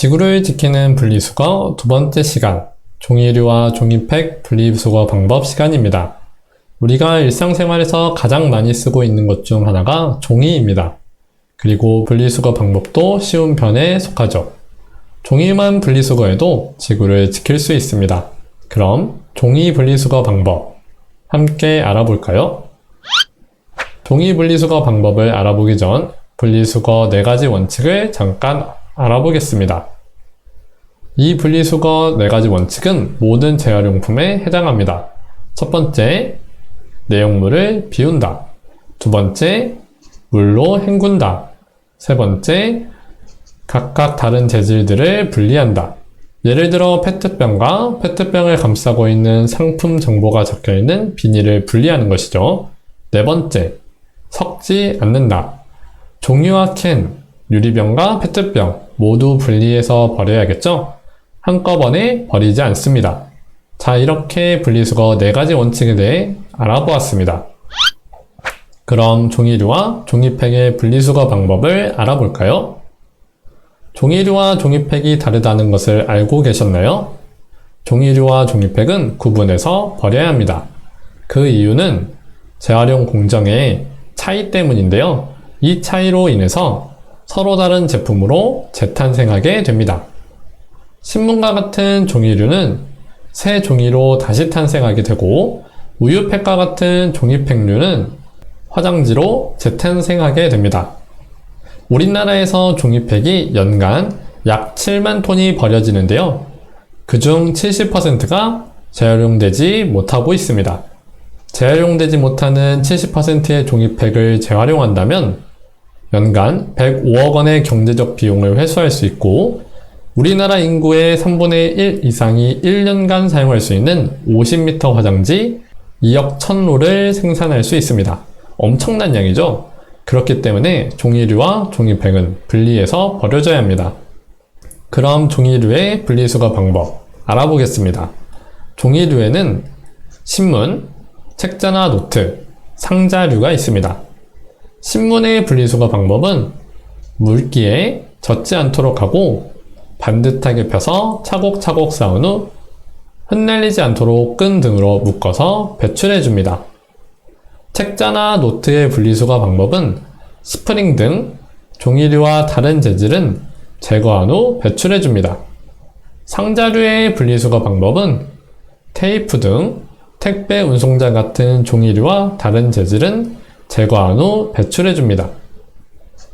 지구를 지키는 분리수거 두 번째 시간, 종이류와 종이팩 분리수거 방법 시간입니다. 우리가 일상생활에서 가장 많이 쓰고 있는 것 중 하나가 종이입니다. 그리고 분리수거 방법도 쉬운 편에 속하죠. 종이만 분리수거해도 지구를 지킬 수 있습니다. 그럼 종이 분리수거 방법 함께 알아볼까요? 종이 분리수거 방법을 알아보기 전 분리수거 4가지 원칙을 잠깐 알아보겠습니다. 이 분리수거 4가지 원칙은 모든 재활용품에 해당합니다. 첫 번째, 내용물을 비운다. 두 번째, 물로 헹군다. 세 번째, 각각 다른 재질들을 분리한다. 예를 들어 페트병과 페트병을 감싸고 있는 상품 정보가 적혀 있는 비닐을 분리하는 것이죠. 네 번째, 섞지 않는다. 종이와 캔, 유리병과 페트병 모두 분리해서 버려야겠죠? 한꺼번에 버리지 않습니다. 자, 이렇게 분리수거 4가지 원칙에 대해 알아보았습니다. 그럼 종이류와 종이팩의 분리수거 방법을 알아볼까요? 종이류와 종이팩이 다르다는 것을 알고 계셨나요? 종이류와 종이팩은 구분해서 버려야 합니다. 그 이유는 재활용 공정의 차이 때문인데요. 이 차이로 인해서 서로 다른 제품으로 재탄생하게 됩니다. 신문과 같은 종이류는 새 종이로 다시 탄생하게 되고 우유팩과 같은 종이팩류는 화장지로 재탄생하게 됩니다. 우리나라에서 종이팩이 연간 약 7만 톤이 버려지는데요. 그중 70%가 재활용되지 못하고 있습니다. 재활용되지 못하는 70%의 종이팩을 재활용한다면 연간 105억 원의 경제적 비용을 회수할 수 있고 우리나라 인구의 3분의 1 이상이 1년간 사용할 수 있는 50m 화장지 2억 1000로를 생산할 수 있습니다. 엄청난 양이죠? 그렇기 때문에 종이류와 종이팩은 분리해서 버려져야 합니다. 그럼 종이류의 분리수거 방법 알아보겠습니다. 종이류에는 신문, 책자나 노트, 상자류가 있습니다. 신문의 분리수거 방법은 물기에 젖지 않도록 하고 반듯하게 펴서 차곡차곡 쌓은 후 흩날리지 않도록 끈 등으로 묶어서 배출해 줍니다. 책자나 노트의 분리수거 방법은 스프링 등 종이류와 다른 재질은 제거한 후 배출해 줍니다. 상자류의 분리수거 방법은 테이프 등 택배 운송자 같은 종이류와 다른 재질은 제거한 후 배출해 줍니다.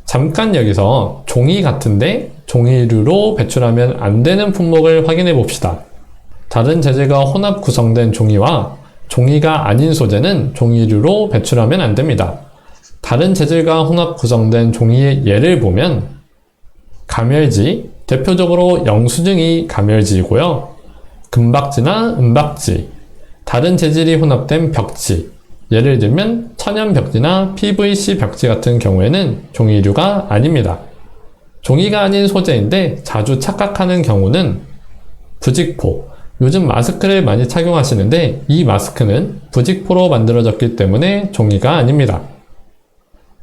잠깐 여기서 종이 같은데 종이류로 배출하면 안 되는 품목을 확인해 봅시다. 다른 재질과 혼합 구성된 종이와 종이가 아닌 소재는 종이류로 배출하면 안 됩니다. 다른 재질과 혼합 구성된 종이의 예를 보면 가멸지, 대표적으로 영수증이 가멸지이고요. 금박지나 은박지, 다른 재질이 혼합된 벽지, 예를 들면 천연 벽지나 PVC 벽지 같은 경우에는 종이류가 아닙니다. 종이가 아닌 소재인데 자주 착각하는 경우는 부직포, 요즘 마스크를 많이 착용하시는데 이 마스크는 부직포로 만들어졌기 때문에 종이가 아닙니다.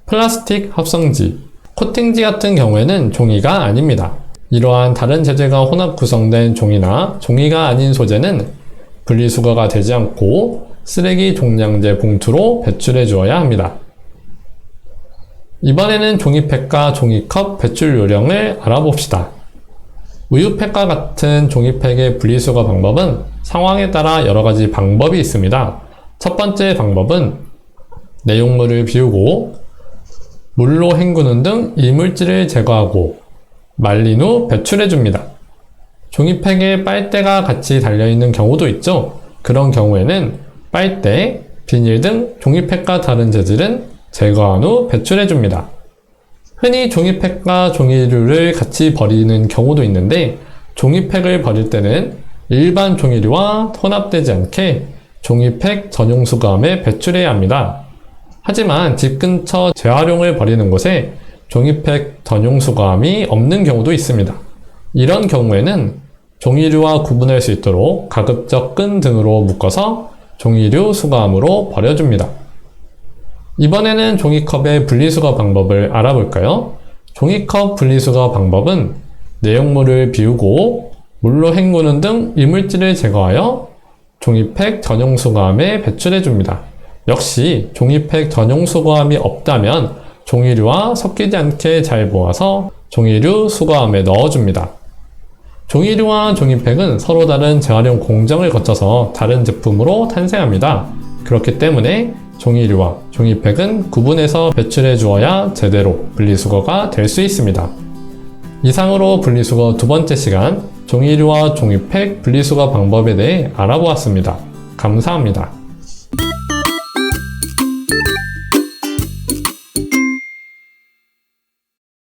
플라스틱 합성지, 코팅지 같은 경우에는 종이가 아닙니다. 이러한 다른 재질과 혼합 구성된 종이나 종이가 아닌 소재는 분리수거가 되지 않고 쓰레기 종량제 봉투로 배출해 주어야 합니다. 이번에는 종이팩과 종이컵 배출 요령을 알아봅시다. 우유팩과 같은 종이팩의 분리수거 방법은 상황에 따라 여러 가지 방법이 있습니다. 첫 번째 방법은 내용물을 비우고 물로 헹구는 등 이물질을 제거하고 말린 후 배출해 줍니다. 종이팩에 빨대가 같이 달려있는 경우도 있죠. 그런 경우에는 빨대, 비닐 등 종이팩과 다른 재질은 제거한 후 배출해 줍니다. 흔히 종이팩과 종이류를 같이 버리는 경우도 있는데 종이팩을 버릴 때는 일반 종이류와 혼합되지 않게 종이팩 전용 수거함에 배출해야 합니다. 하지만 집 근처 재활용을 버리는 곳에 종이팩 전용 수거함이 없는 경우도 있습니다. 이런 경우에는 종이류와 구분할 수 있도록 가급적 끈 등으로 묶어서 종이류 수거함으로 버려줍니다. 이번에는 종이컵의 분리수거 방법을 알아볼까요? 종이컵 분리수거 방법은 내용물을 비우고 물로 헹구는 등 이물질을 제거하여 종이팩 전용 수거함에 배출해 줍니다. 역시 종이팩 전용 수거함이 없다면 종이류와 섞이지 않게 잘 모아서 종이류 수거함에 넣어줍니다. 종이류와 종이팩은 서로 다른 재활용 공정을 거쳐서 다른 제품으로 탄생합니다. 그렇기 때문에 종이류와 종이팩은 구분해서 배출해 주어야 제대로 분리수거가 될 수 있습니다. 이상으로 분리수거 두 번째 시간 종이류와 종이팩 분리수거 방법에 대해 알아보았습니다. 감사합니다.